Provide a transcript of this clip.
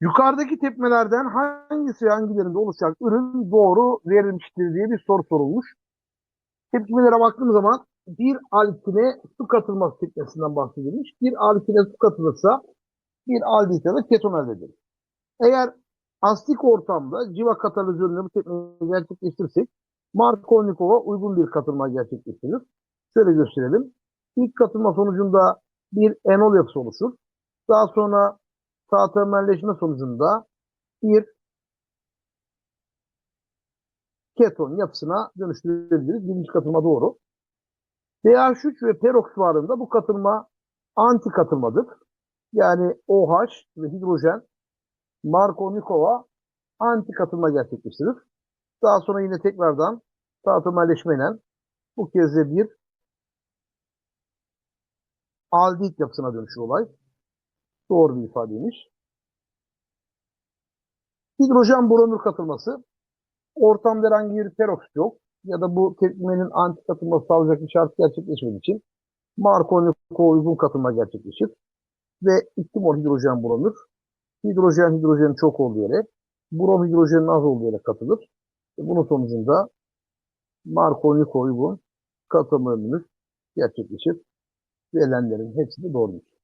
Yukarıdaki tepmelerden hangisi hangilerinde oluşacak ürün doğru verilmiştir diye bir soru sorulmuş. Tepkimelere baktığım zaman bir alkine su katılması tepkisinden bahsedilmiş. Bir alkine su katılırsa bir aldehit ya da keton elde edilir. Eğer astik ortamda civa katalizöründe bu tepkimeyi gerçekleştirirsek Markovnikova uygun bir katılma gerçekleştirilir. Şöyle gösterelim. İlk katılma sonucunda bir enol yapısı oluşur. Daha sonra sağ termalleşme sonucunda bir keton yapısına dönüştürebiliriz. Birinci katılma doğru. pH3 ve peroks varlığında bu katılma anti katılmadır. Yani OH ve hidrojen Markovnikova anti katılma gerçekleştirir. Daha sonra yine tekrardan sağ termalleşmeyle bu kez de bir aldehit yapısına dönüşür olay. Doğru bir ifadeymiş. Hidrojen boronür katılması. Ortamda herhangi bir peroks yok. Ya da bu tepkimenin anti katılması sağlayacak bir şart gerçekleşmediği için Markovnikova uygun katılma gerçekleşir. Ve 2 mol hidrojen boronür. Hidrojen hidrojenin çok olduğu yere, boron hidrojenin az olduğu yere katılır. Ve bunun sonucunda Markovnikova uygun katılma ömrümüz gerçekleşir. Verilenlerin hepsi de doğrudur.